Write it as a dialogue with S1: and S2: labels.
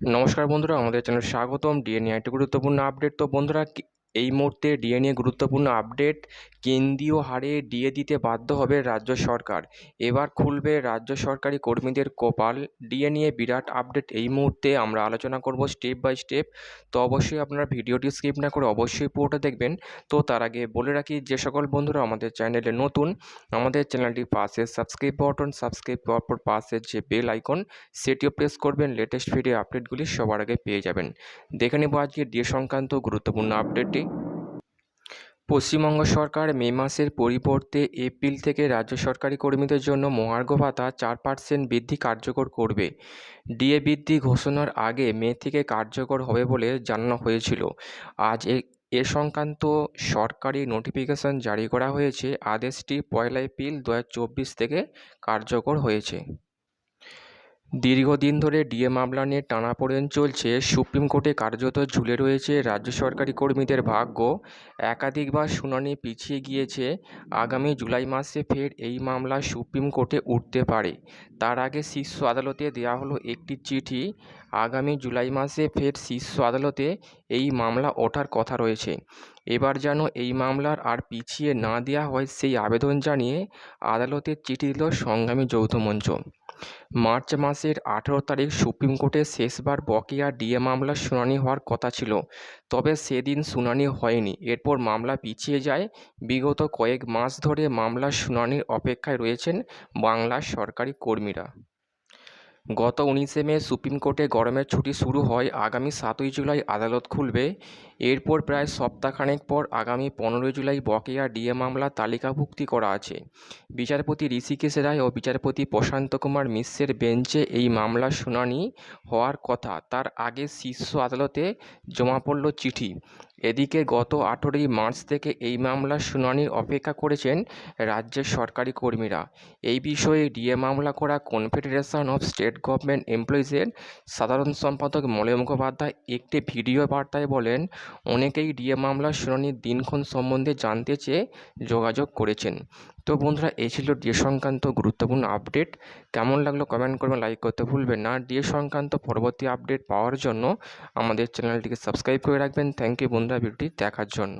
S1: নমস্কার বন্ধুরা, আমাদের চ্যানেল স্বাগতম। ডিএনএ একটি গুরুত্বপূর্ণ আপডেট তো বন্ধুরা এই মুহূর্তে ডিএনএ গুরুত্বপূর্ণ আপডেট কেন্দ্রীয় হারে ডিএ দিতে বাধ্য হবে রাজ্য সরকার। এবার খুলবে রাজ্য সরকারি কর্মীদের কপাল। ডিএ নিয়ে বিরাট আপডেট এই মুহূর্তে আমরা আলোচনা করব স্টেপ বাই স্টেপ। তো অবশ্যই আপনারা ভিডিওটি স্কিপ না করে অবশ্যই পুরোটা দেখবেন। তো তার আগে বলে রাখি, যে সকল বন্ধুরা আমাদের চ্যানেলে নতুন, আমাদের চ্যানেলটির পাশে সাবস্ক্রাইব বাটন, সাবস্ক্রাইব করার পর পাশে যে বেল আইকন, সেটিও প্রেস করবেন। লেটেস্ট ভিডিও আপডেটগুলি সবার আগে পেয়ে যাবেন। দেখে নেব আজকে ডিএ সংক্রান্ত গুরুত্বপূর্ণ আপডেটটি পশ্চিমবঙ্গ সরকার মে মাসের পরিবর্তে এপ্রিল থেকে রাজ্য সরকারি কর্মীদের জন্য মহার্ঘ ভাতা চার পার্সেন্ট বৃদ্ধি কার্যকর করবে। ডিএ বৃদ্ধি ঘোষণার আগে মে থেকে কার্যকর হবে বলে জানানো হয়েছিল। আজ এ সংক্রান্ত সরকারি নোটিফিকেশন জারি করা হয়েছে। আদেশটি পয়লা এপ্রিল দুহাজার চব্বিশ থেকে কার্যকর হয়েছে। দীর্ঘদিন ধরে ডিএ মামলা নিয়ে টানাপোড়েন চলছে, সুপ্রিম কোর্টে কার্যত ঝুলে রয়েছে রাজ্য সরকারি কর্মীদের ভাগ্য। একাধিকবার শুনানি পিছিয়ে গিয়েছে, আগামী জুলাই মাসে ফের এই মামলা সুপ্রিম কোর্টে উঠতে পারে। তার আগে শীর্ষ আদালতে দেওয়া হলো একটি চিঠি। আগামী জুলাই মাসে ফের শীর্ষ আদালতে এই মামলা ওঠার কথা রয়েছে। এবার যেন এই মামলার আর পিছিয়ে না দেওয়া হয় সেই আবেদন জানিয়ে আদালতের চিঠি দিল সংগ্রামী যৌথ মঞ্চ। মার্চ মাসের আঠেরো তারিখ সুপ্রিম কোর্টে শেষবার বকেয়া ডিএ মামলার শুনানি হওয়ার কথা ছিল, তবে সেদিন শুনানি হয়নি। এরপর মামলা পিছিয়ে যায়। বিগত কয়েক মাস ধরে মামলার শুনানির অপেক্ষায় রয়েছেন বাংলার সরকারি কর্মীরা। গত উনিশে মে সুপ্রিম কোর্টে গরমের ছুটি শুরু হয়। আগামী সাতই জুলাই আদালত খুলবে। এরপর প্রায় সপ্তাহখানেক পর আগামী পনেরোই জুলাই বকেয়া ডিএ মামলা তালিকাভুক্তি করা আছে। বিচারপতি ঋষিকেশ রায় ও বিচারপতি প্রশান্ত কুমার মিশ্রের বেঞ্চে এই মামলার শুনানি হওয়ার কথা। তার আগে শীর্ষ আদালতে জমা পড়ল চিঠি। এদিকে গত আঠেরোই মার্চ থেকে এই মামলার শুনানির অপেক্ষা করেছেন রাজ্যের সরকারি কর্মীরা। এই বিষয়ে ডিএ মামলা করা কনফেডারেশন অফ স্টেট গভর্নমেন্ট এমপ্লয়িজের সাধারণ সম্পাদক মলয় মুখোপাধ্যায় একটি ভিডিও বার্তায় বলেন অনেকেই ডিএ মামলার শুনানির দিনক্ষণ সম্বন্ধে জানতে চেয়ে যোগাযোগ করেছেন। তো বন্ধুরা, এই ছিল ডিএ সংক্রান্ত গুরুত্বপূর্ণ আপডেট। কেমন লাগল কমেন্ট করবেন লাইক করতে ভুলবেন না। ডিএ সংক্রান্ত পরবর্তী আপডেট পাওয়ার জন্য আমাদের চ্যানেলটিকে সাবস্ক্রাইব করে রাখবেন। থ্যাংক ইউ বন্ধুরা, ভিডিওটি দেখার জন্য।